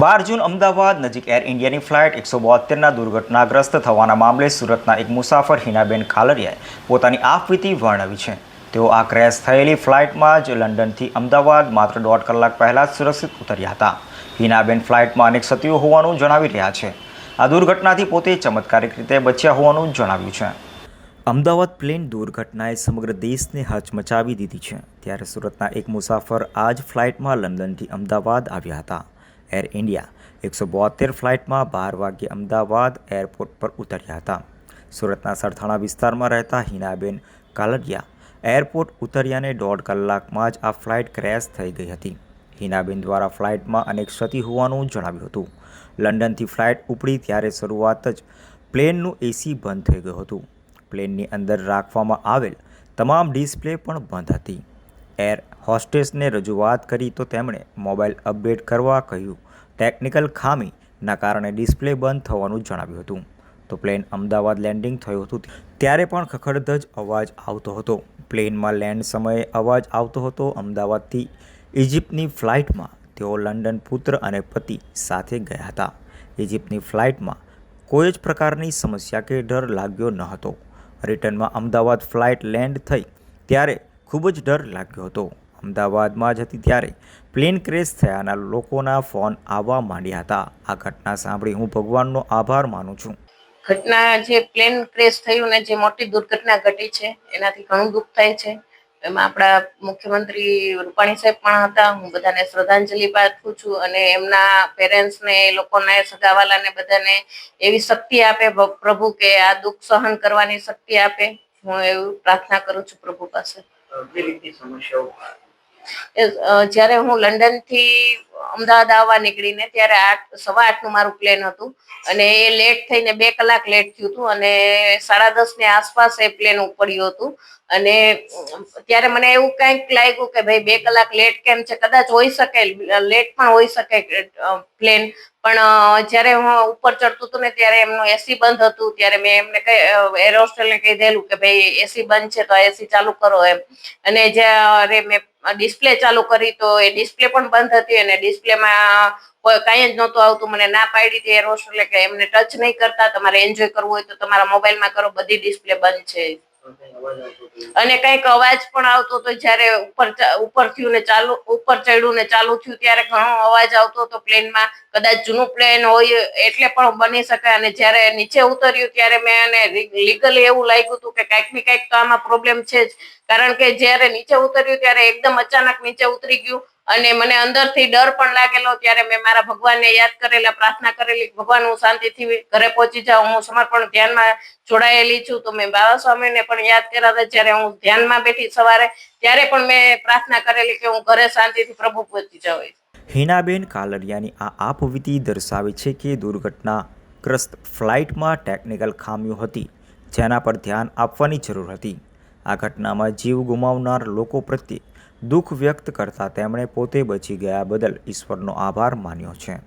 બાર જૂન અમદાવાદ નજીક એર ઇન્ડિયાની ફ્લાઇટ એકસો બોતેરના દુર્ઘટનાગ્રસ્ત થવાના મામલે સુરતના એક મુસાફર હિનાબેન કાલરિયાએ પોતાની આપવીતી વર્ણવી છે. તેઓ આ ક્રેશ થયેલી ફ્લાઇટમાં જ લંડનથી અમદાવાદ માત્ર દોઢ કલાક પહેલાં સુરક્ષિત ઉતર્યા હતા. હિનાબેન ફ્લાઇટમાં અનેક સતીઓ હોવાનું જણાવી રહ્યા છે. આ દુર્ઘટનાથી પોતે ચમત્કારિક રીતે બચ્યા હોવાનું જણાવ્યું છે. અમદાવાદ પ્લેન દુર્ઘટનાએ સમગ્ર દેશને હચમચાવી દીધી છે. ત્યારે સુરતના એક મુસાફર આ જ ફ્લાઇટમાં લંડનથી અમદાવાદ આવ્યા હતા. Air India. એકસો બોતેર ફ્લાઇટમાં બાર વાગ્યે અમદાવાદ એરપોર્ટ પર ઉતર્યા હતા. સુરતના સરથાણા વિસ્તારમાં રહેતા હિનાબેન કાલડિયા એરપોર્ટ ઉતર્યાને દોઢ કલાકમાં જ આ ફ્લાઇટ ક્રેશ થઈ ગઈ હતી. હિનાબેન દ્વારા ફ્લાઇટમાં અનેક ક્ષતિ હોવાનું જણાવ્યું હતું. લંડનથી ફ્લાઇટ ઉપડી ત્યારે શરૂઆત જ પ્લેનનું એસી બંધ થઈ ગયું હતું. પ્લેનની અંદર રાખવામાં આવેલ તમામ ડિસ્પ્લે પણ બંધ હતી. એર હોસ્ટેસને રજૂઆત કરી તો તેમણે મોબાઈલ અપડેટ કરવા કહ્યું. ટેકનિકલ ખામીના કારણે ડિસ્પ્લે બંધ થવાનું જણાવ્યું હતું. તો પ્લેન અમદાવાદ લેન્ડિંગ થયું હતું. ત્યારે પણ ખખડધજ અવાજ આવતો હતો. પ્લેનમાં લેન્ડ સમયે અવાજ આવતો હતો. અમદાવાદથી ઇજિપ્તની ફ્લાઇટમાં તેઓ લંડન પુત્ર અને પતિ સાથે ગયા હતા. ઇજિપ્તની ફ્લાઇટમાં કોઈ જ પ્રકારની સમસ્યા કે ડર લાગ્યો ન હતો. રિટર્નમાં અમદાવાદ ફ્લાઇટ લેન્ડ થઈ ત્યારે ખૂબ જ ડર લાગ્યો હતો. અમદાવાદમાં જ હતી ત્યારે. પ્લેન ક્રેશ થયાના લોકોના ફોન આવવા માંડ્યા હતા. આ ઘટના સાંભળી હું ભગવાનનો આભાર માનું છું. ઘટના જે પ્લેન ક્રેશ થયું ને જે મોટી દુર્ઘટના ઘટી છે, એનાથી ઘણું દુઃખ થાય છે. એમાં આપણા મુખ્યમંત્રી રૂપાણી સાહેબ પણ હતા. હું બધાને શ્રદ્ધાંજલિ પાઠવું છું અને એમના પેરેન્ટ્સને એ લોકોને, સગાવાલાને બધાને એવી શક્તિ આપે પ્રભુ કે આ દુઃખ સહન કરવાની શક્તિ આપે. હું એવું પ્રાર્થના કરું છું પ્રભુ પાસે. કઈ રીતની સમસ્યાઓ જ્યારે હું લંડનથી અમદાવાદ આવવા નીકળીને ત્યારે આઠ, સવા આઠનું મારું પ્લેન હતું. અને એ લેટ થઈને બે કલાક લેટ થયું હતું અને સાડા દસની આસપાસ એ પ્લેન ઉપડ્યું હતું. અને ત્યારે મને એવું કંઈક લાગ્યું કે ભાઈ બે કલાક લેટ કેમ છે? કદાચ હોઈ શકે લેટ પણ હોઈ શકે પ્લેન પણ જ્યારે હું ઉપર ચડતું હતું ને ત્યારે એમનું એસી બંધ હતું. ત્યારે મેં એમને એર હોસ્ટેલને કહી દેલું કે ભાઈ એસી બંધ છે તો એસી ચાલુ કરો એમ. અને જ્યારે મેં ડિસ્પ્લે ચાલુ કરી તો એ ડિસ્પ્લે પણ બંધ હતી અને ડિસ્પ્લેમાં કોઈ કાંઈ જ નહોતું આવતું, મને ના પાડી હતી એર એટલે કે એમને ટચ નહીં કરતા, તમારે એન્જોય કરવું હોય તો તમારા મોબાઈલમાં કરો, બધી ડિસ્પ્લે બંધ છે. અને કંઈક અવાજ પણ આવતો હતો જયારે ઉપર ઉપર થયું ચાલુ, ઉપર ચડ્યું ને ચાલુ થયું ત્યારે ઘણો અવાજ આવતો હતો પ્લેનમાં. કદાચ જૂનું પ્લેન હોય એટલે પણ બની શકે. અને જ્યારે નીચે ઉતર્યું ત્યારે મેં એને લીગલી એવું લાગ્યું હતું કે કંઈક ને કાંઈક તો આમાં પ્રોબ્લેમ છે જ. કારણ કે જ્યારે નીચે ઉતર્યું ત્યારે એકદમ અચાનક નીચે ઉતરી ગયું. અને મને અંદરથી ડર પણ લાગેલો ત્યારે મેં મારા ભગવાનને યાદ કરેલા, પ્રાર્થના કરેલી ભગવાન, હું શાંતિથી ઘરે પહોંચી જાઉં, હું સમર્પણ ધ્યાનમાં જોડાયેલી છું. તો મેં બાબા સ્વામીને પણ યાદ કર્યા હતા જ્યારે હું ધ્યાનમાં બેઠી સવારે, ત્યારે પણ મેં પ્રાર્થના કરેલી કે હું ઘરે શાંતિથી પ્રભુ પહોંચી જાઉં હિનાબેન કાલરિયાની આ આપવિધિ દર્શાવે છે કે દુર્ઘટનાગ્રસ્ત ફ્લાઇટમાં ટેકનિકલ ખામીઓ હતી, જેના પર ધ્યાન આપવાની જરૂર હતી. આ ઘટનામાં જીવ ગુમાવનાર લોકો પ્રત્યે દુઃખ વ્યક્ત કરતા તેમણે પોતે બચી ગયા બદલ ઈશ્વરનો આભાર માન્યો છે.